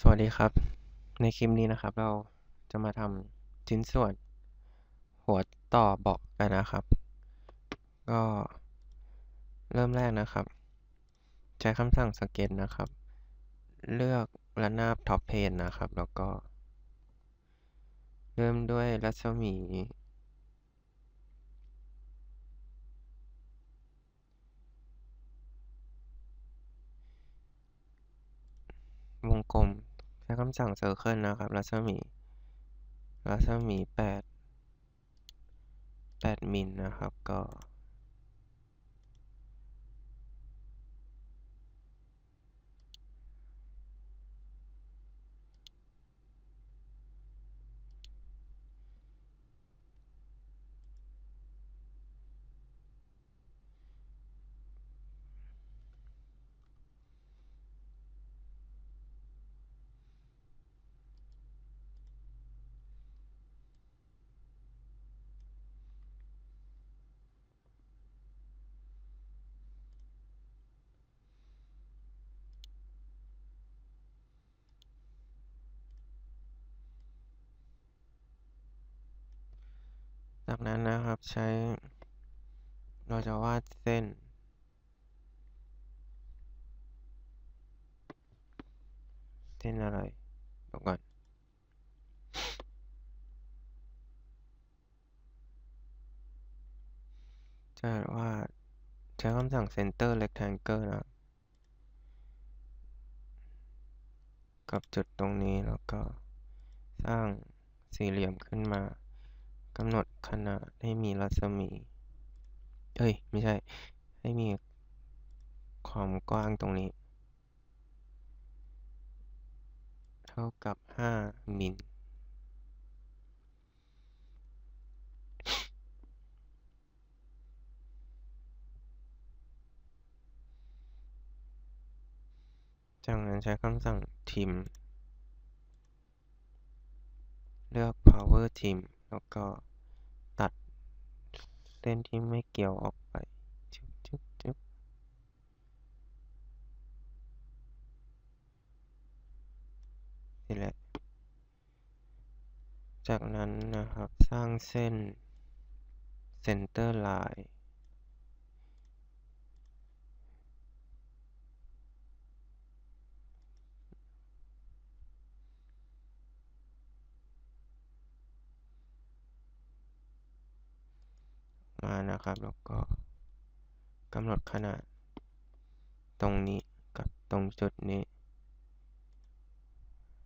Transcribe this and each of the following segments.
สวัสดีครับ ในคลิปนี้นะครับ เราจะมาทำชิ้นส่วน หัวต่อเบาะกันนะครับ ก็เริ่มแรกนะครับ ใช้คำสั่งสเก็ตนะครับ เลือกระนาบท็อปเพนนะครับ แล้วก็ เริ่มด้วยรัศมี วงกลม ใช้คำสั่ง Circle นะครับ รัศมี รัศมี 8 8มิลนะครับ ก็ จากนั้นนะครับใช้เราจะวาดเส้น เส้นอะไรเดี๋ยวก่อนจะวาดใช้คำสั่ง center rectangle นะกับจุดตรงนี้แล้วก็สร้างสี่เหลี่ยมขึ้นมา กำหนดขนาดให้มีรัศมี เอ้ย ไม่ใช่ ให้มีความกว้างตรงนี้ เท่ากับ 5 มิลจากนั้นใช้คำสั่ง trim เลือก power trim แล้วก็ ส้นที่ไม่เกี่ยวออกไปจึ๊บจึ๊บจึ๊บนี่แหละ จากนั้นนะครับสร้างเส้น center line มานะครับ แล้วก็กำหนดขนาด ตรงนี้กับตรงจุดนี้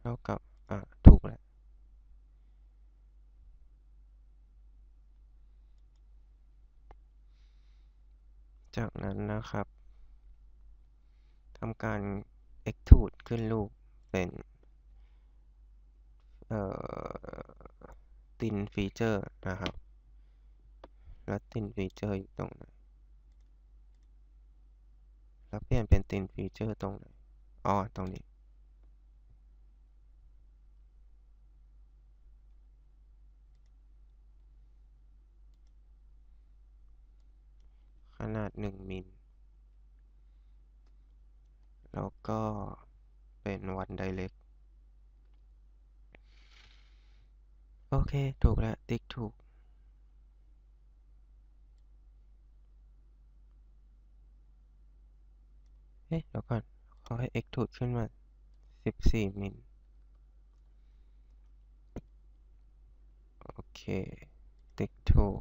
เท่ากับ อะ ถูกแล้วจากนั้นนะครับทำการ extrude ขึ้นรูปเป็น เอ่อ thin feature นะครับ แล้ว thin feature อยู่ตรงไหน แล้วเปลี่ยนเป็น thin feature ตรงไหน อ๋อ ตรงนี้ขนาด 1 มิล แล้วก็เป็น one direct โอเค ถูกแล้ว ติ๊กถูก เอ๊ะเดี๋ยวก่อนเขาให้ extrude ขึ้นมา 14 มิล โอเค ติ๊กถูก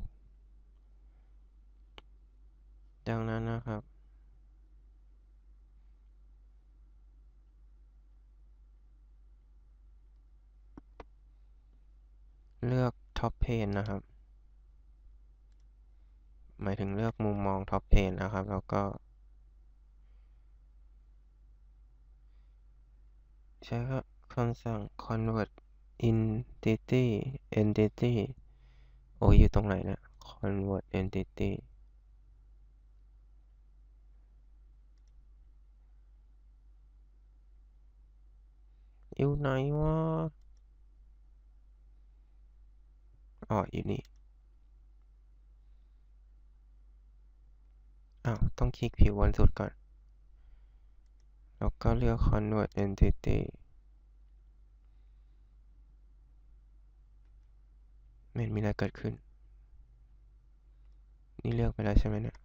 จากนั้นนะครับ เลือก top plane นะครับ หมายถึงเลือกมุมมอง top plane นะครับ แล้วก็ ใช้คำสั่ง convert entity entity โอ้ยอยู่ตรงไหนนะ convert entity อยู่ไหนวะ อ๋อ อยู่นี่ อ้าว ต้องคลิกผิวบนสุดก่อน แล้วก็เลือก convert entity ไม่มีอะไรเกิดขึ้น นี่เลือกไปแล้วใช่ไหมเนะี่ย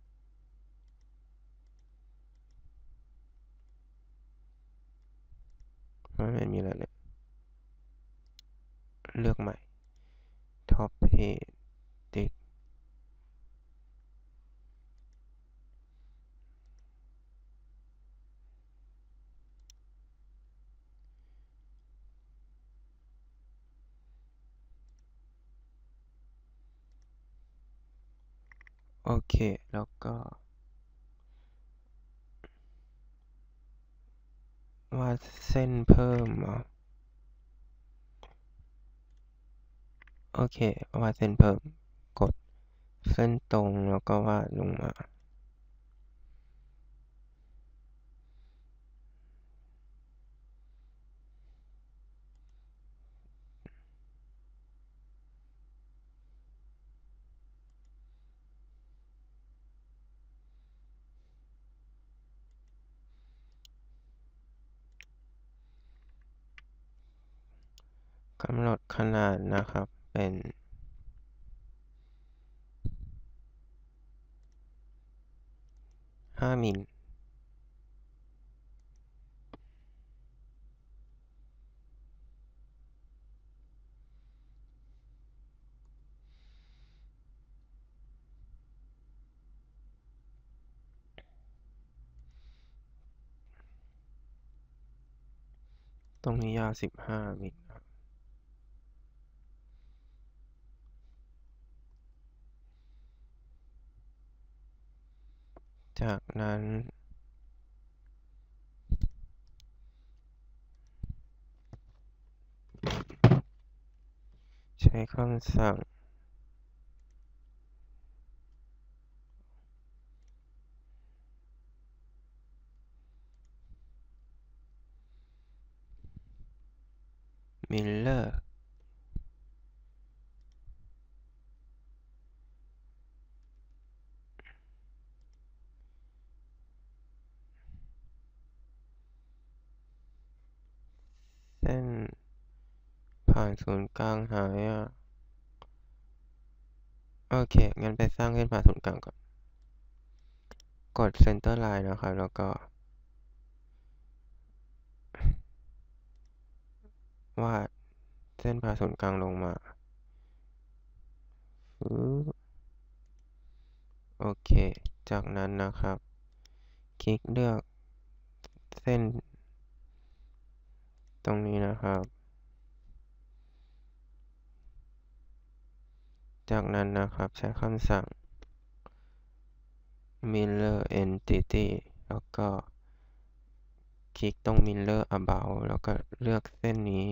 ไม่มีอะไรเลย เลือกใหม่ top page โอเค แล้วก็ วาดเส้นเพิ่มอะโอเควาดเส้นเพิ่ม กดเส้นตรงแล้วก็วาดลงมา กำหนดขนาดนะครับเป็นห้ามิลตรงนี้ยาวสิบห้ามิลครับ จากนั้น ใช้คำสั่ง Miller เส้นผ่าน ศูนย์กลางหายอะ โอเค งั้นไปสร้างเส้นผ่าศูนย์กลางก่อน กด center line นะครับ แล้วก็ วาดเส้นผ่าศูนย์กลางลงมา โอเค จากนั้นนะครับ คลิกเลือกเส้น ตรงนี้นะครับ จากนั้นนะครับใช้คำสั่ง mirror entity แล้วก็คลิกตรง mirror about แล้วก็เลือกเส้นนี้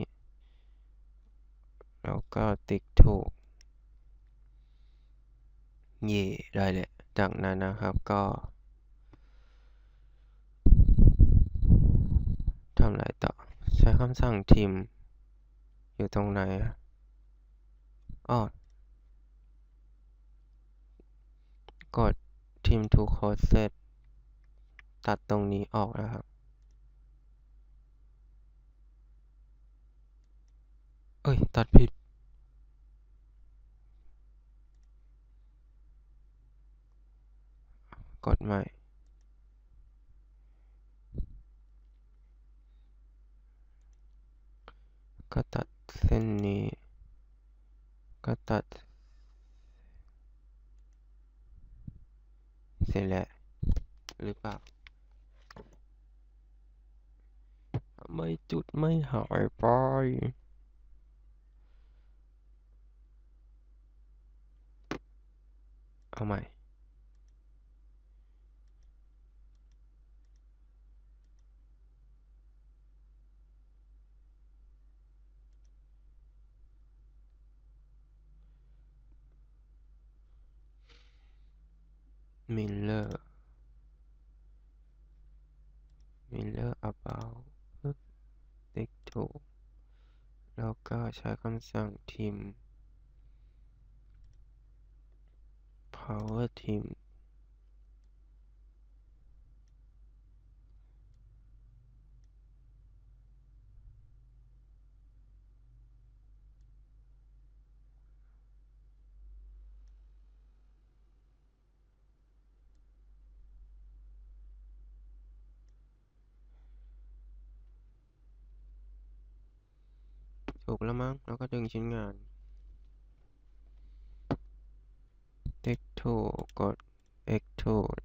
แล้วก็ติ๊กถูก เย่ได้เลยจากนั้นนะครับก็ทำอะไรต่อ ใช้คำสั่งทิม อยู่ตรงไหนอ้อ กด trim to corset ตัดตรงนี้ออกนะครับ เอ้ย ตัดผิด กดใหม่ก็ตัดเส้นนี้ก็ตัด สร็จแล้วหรือเปล่าทำไมจุดไม่หายไปเอาใหม่ มิลเลอร์มิลเลอร์ about ติ๊กถูกแล้วก็ใช้คำสั่งทีม power team ถูกแล้วมั้ง แล้วก็ดึงชิ้นงาน ติ๊กถูกกด extrude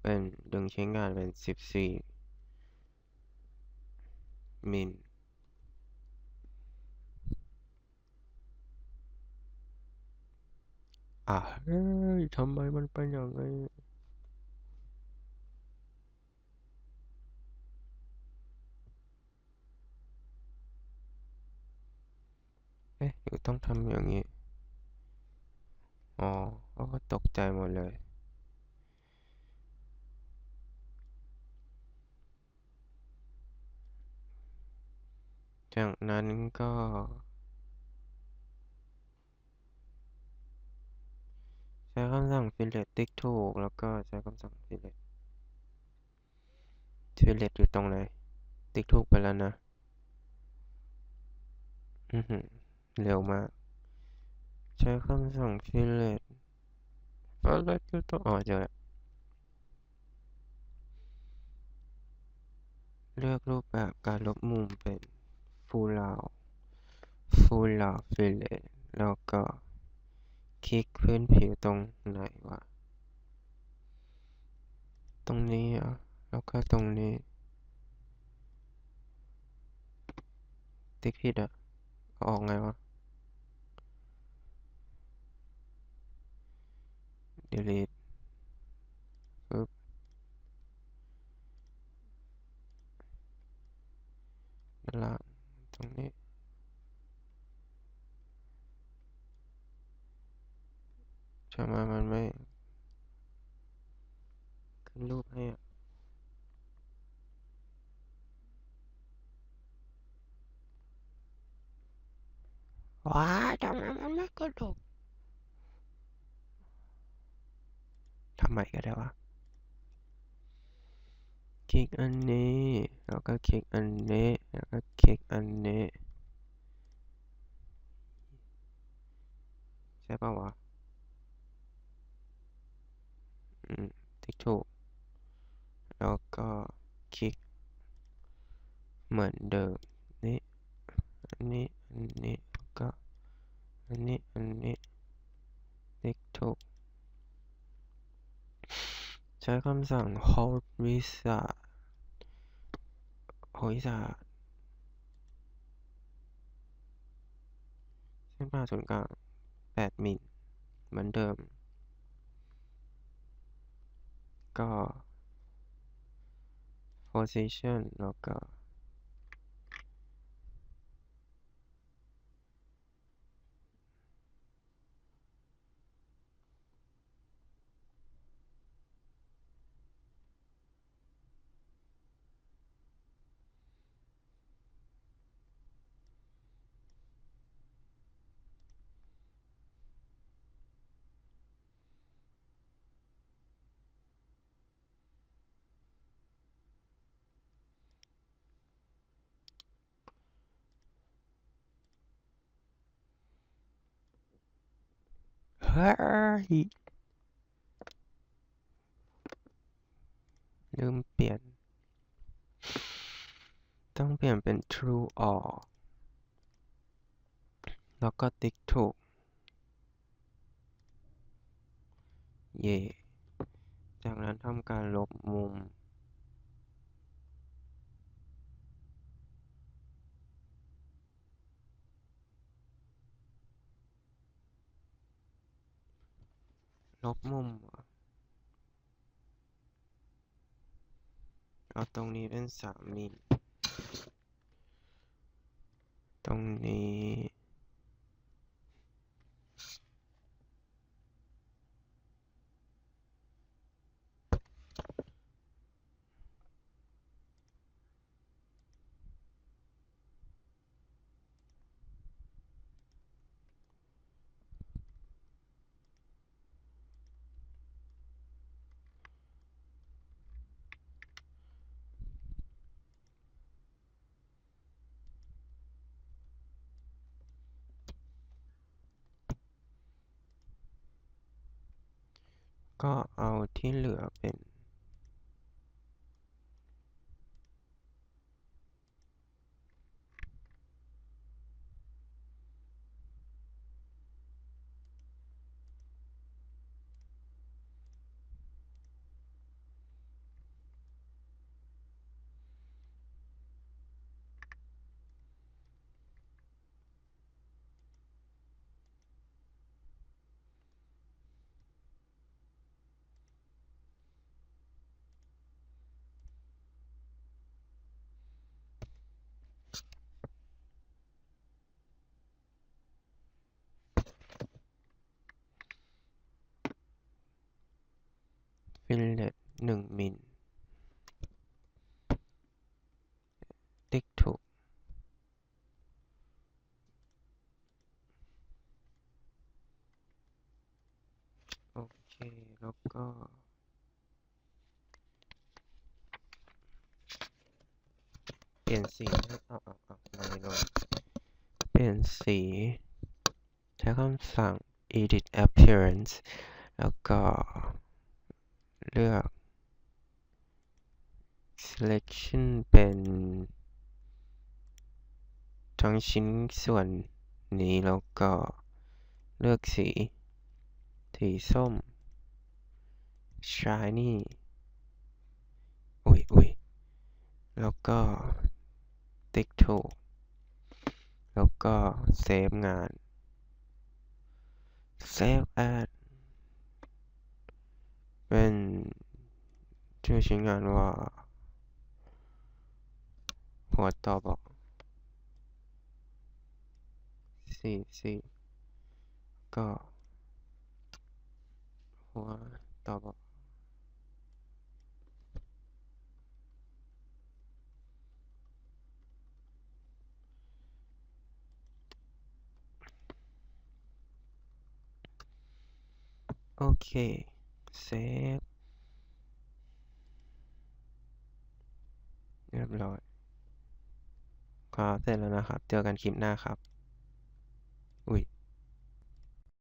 เป็นดึงชิ้นงานเป็น 14 มิลอะเฮ้ยทำไมมันเป็นอย่างนี้ เอ๊ะหรือต้องทำอย่างนี้ อ๋อก็ตกใจหมดเลยจากนั้นก็ ใช้คำสั่ง fillet ติ๊กถูก แล้วก็ใช้คำสั่ง fillet fillet อยู่ตรงไหน ติ๊กถูกไปแล้วนะ อือหือ เร็วมาก ใช้คำสั่ง fillet fillet อยู่ตรงอ๋อเจอแล้วเลือกรูปแบบการลบมุมเป็น full round full round fillet แล้วก็คลิกพื้นผิวตรงไหนวะ ตรงนี้อะแล้วก็ตรงนี้ ติ๊กผิดอะ ออกไงวะ delete ปึ๊บ ด้านล่างตรงนี้ ทำไมมันไม่ ขึ้นรูปให้อะว้าทำไมมันไม่กระดก ทำไมก็ได้วะคลิกอันนี้ แล้วก็คลิกอันนี้ แล้วก็คลิกอันนี้ ใช่ป่าวะ อืม ติ๊กถูก แล้วก็คลิก เหมือนเดิม นี่ อันนี้ อันนี้แล้วก็ อันนี้ อันนี้ ติ๊กถูก ใช้คำสั่ง hold wizard hold wizard เส้นผ่าศูนย์กลาง8มิลเหมือนเดิม ก็ position แล้วก็ ฮ้ยลืมเปลี่ยน ต้องเปลี่ยนเป็น true or แล้วก็ติ๊กถูก เย่ จากนั้นทำการลบมุม ลบมุมเรอเอาตรงนี้เป็นสามมิล ตรงนี้ ก็เอาที่เหลือเป็น ฟิลเลตหนึ่งมิลติ๊กถูก โอเค แล้วก็เปลี่ยนสีให้เอาเอาเอาไม่ลงเปลี่ยนสีใช้คำสั่ง edit appearance แล้วก็ เลือก selection เป็น ทั้งชิ้นส่วนนี้แล้วก็เลือกสี สีส้ม shiny อุ้ยอุ้ยแล้วก็ติ๊กถูก แล้วก็เซฟงาน save as เป็นชื่อชิ้นงานว่า หัวต่อบอกสี่สี่ก็หัวต่อบอกโอเค เซฟเรียบร้อยครับเสร็จแล้วนะครับ เจอกันคลิปหน้าครับ